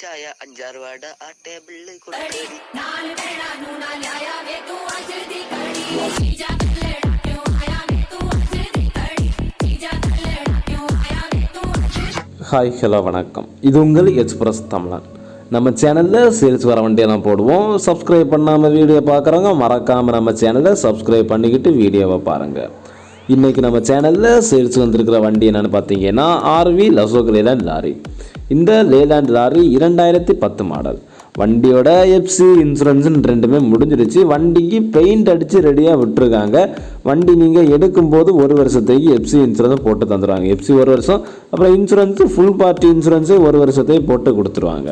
ചായ അഞ്ചാറ് ആ ടേബിളിൽ ஹாய் ஹலோ வணக்கம் இது உங்கள் எக்ஸ்பிரஸ் தமிழன் நம்ம சேனலில் சேல்ஸ் வர வண்டியெல்லாம் போடுவோம் சப்ஸ்கிரைப் பண்ணாமல் வீடியோ பார்க்குறவங்க மறக்காமல் நம்ம சேனலை சப்ஸ்கிரைப் பண்ணிக்கிட்டு வீடியோவை பாருங்கள் இன்றைக்கி நம்ம சேனலில் சேல்ஸ் வந்திருக்கிற வண்டி என்னென்னு பார்த்தீங்கன்னா ஆர்வி லசோகிரேலன் லாரி இந்த லேலாண்ட் லாரி இரண்டாயிரத்தி பத்து மாடல் வண்டியோட எஃப்சி இன்சூரன்ஸுன்னு ரெண்டுமே முடிஞ்சிடுச்சு. வண்டிக்கு பெயிண்ட் அடித்து ரெடியாக விட்டுருக்காங்க. வண்டி நீங்கள் எடுக்கும்போது ஒரு வருஷத்துக்கு எஃப்சி இன்சூரன்ஸ் போட்டு தந்துடுவாங்க எஃப்சி ஒரு வருஷம் அப்புறம் இன்சூரன்ஸு ஃபுல் பார்ட்டி இன்சூரன்ஸு ஒரு வருஷத்தையும் போட்டு கொடுத்துருவாங்க.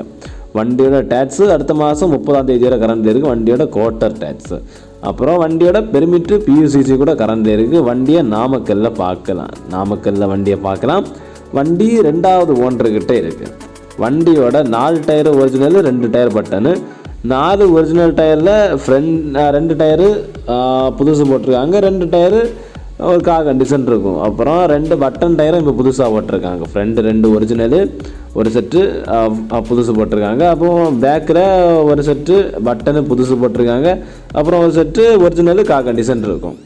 வண்டியோட டேக்ஸு அடுத்த மாதம் முப்பதாம் தேதி வரை கரண்ட் இருக்குது வண்டியோட குவார்ட்டர் டேக்ஸு அப்புறம் வண்டியோட பெர்மிட்டு பியூசிசி கூட கரண்ட் இருக்குது வண்டியை நாமக்கல்ல பார்க்கலாம். நாமக்கல்ல வண்டியை பார்க்கலாம். வண்டி ரெண்டாவது ஓனர்கிட்ட இருக்குது வண்டியோட நாலு டயரு ஒரிஜினல் ரெண்டு டயர் பட்டனு. நாலு ஒரிஜினல் டயரில் ஃப்ரெண்ட் ரெண்டு டயரு புதுசு போட்டிருக்காங்க. ரெண்டு டயரு ஒரு கார் கண்டிஷன் இருக்கும். அப்புறம் ரெண்டு பட்டன் டயரும் இப்போ புதுசாக போட்டிருக்காங்க. ஃப்ரண்ட் ரெண்டு ஒரிஜினலு ஒரு செட்டு புதுசு போட்டிருக்காங்க. அப்புறம் பேக்கில் ஒரு செட்டு பட்டனு புதுசு போட்டிருக்காங்க. அப்புறம் ஒரு செட்டு ஒரிஜினலு கார் கண்டிஷன் இருக்கும்.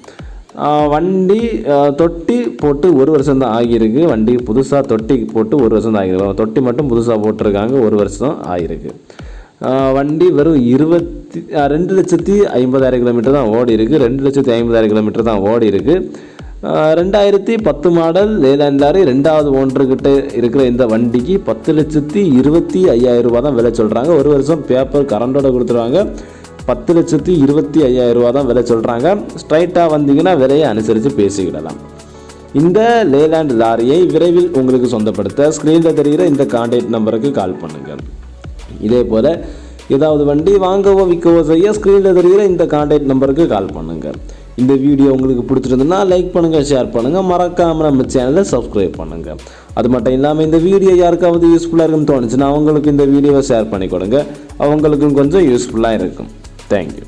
வண்டி தொட்டி போட்டு ஒரு வருஷம் தான் ஆகியிருக்கு. வண்டி புதுசாக தொட்டி போட்டு ஒரு வருஷம் தான் ஆகிருக்கு தொட்டி மட்டும் புதுசாக போட்டிருக்காங்க. ஒரு வருஷம் ஆகிருக்கு வண்டி வெறும் இருபத்தி ரெண்டு லட்சத்தி ஐம்பதாயிரம் கிலோமீட்டர் தான் ஓடி இருக்குது ரெண்டு லட்சத்தி ஐம்பதாயிரம் கிலோமீட்டர் தான் ஓடி இருக்குது ரெண்டாயிரத்தி பத்து மாடல் லேலாண்ட் லாரி ரெண்டாவது ஓனர்கிட்ட இருக்கிற இந்த வண்டிக்கு பத்து லட்சத்தி இருபத்தி ஐயாயிரம் ரூபா தான் விலை சொல்கிறாங்க ஒரு வருஷம் பேப்பர் கரண்டோட கொடுத்துருவாங்க. பத்து லட்சத்தி இருபத்தி ஐயாயிரம் ரூபா தான் விலை சொல்கிறாங்க ஸ்ட்ரைட்டாக வந்தீங்கன்னா விலையை அனுசரித்து பேசிக்கிடலாம். இந்த லேலேண்ட் லாரியை விரைவில் உங்களுக்கு சொந்தப்படுத்த ஸ்க்ரீனில் தெரிகிற இந்த கான்டாக்ட் நம்பருக்கு கால் பண்ணுங்கள் இதே போல் ஏதாவது வண்டி வாங்கவோ விற்கவோ செய்ய ஸ்க்ரீனில் தெரிகிற இந்த கான்டாக்ட் நம்பருக்கு கால் பண்ணுங்கள் இந்த வீடியோ உங்களுக்கு பிடிச்சிருந்ததுன்னா லைக் பண்ணுங்கள் ஷேர் பண்ணுங்கள் மறக்காமல் நம்ம சேனலை சப்ஸ்கிரைப் பண்ணுங்கள் அது மட்டும் இல்லாமல் இந்த வீடியோ யாருக்காவது யூஸ்ஃபுல்லாக இருக்குன்னு தோணுச்சுன்னா அவங்களுக்கு இந்த வீடியோவை ஷேர் பண்ணி கொடுங்க. அவங்களுக்கும் கொஞ்சம் யூஸ்ஃபுல்லாக இருக்கும். தேங்க்யூ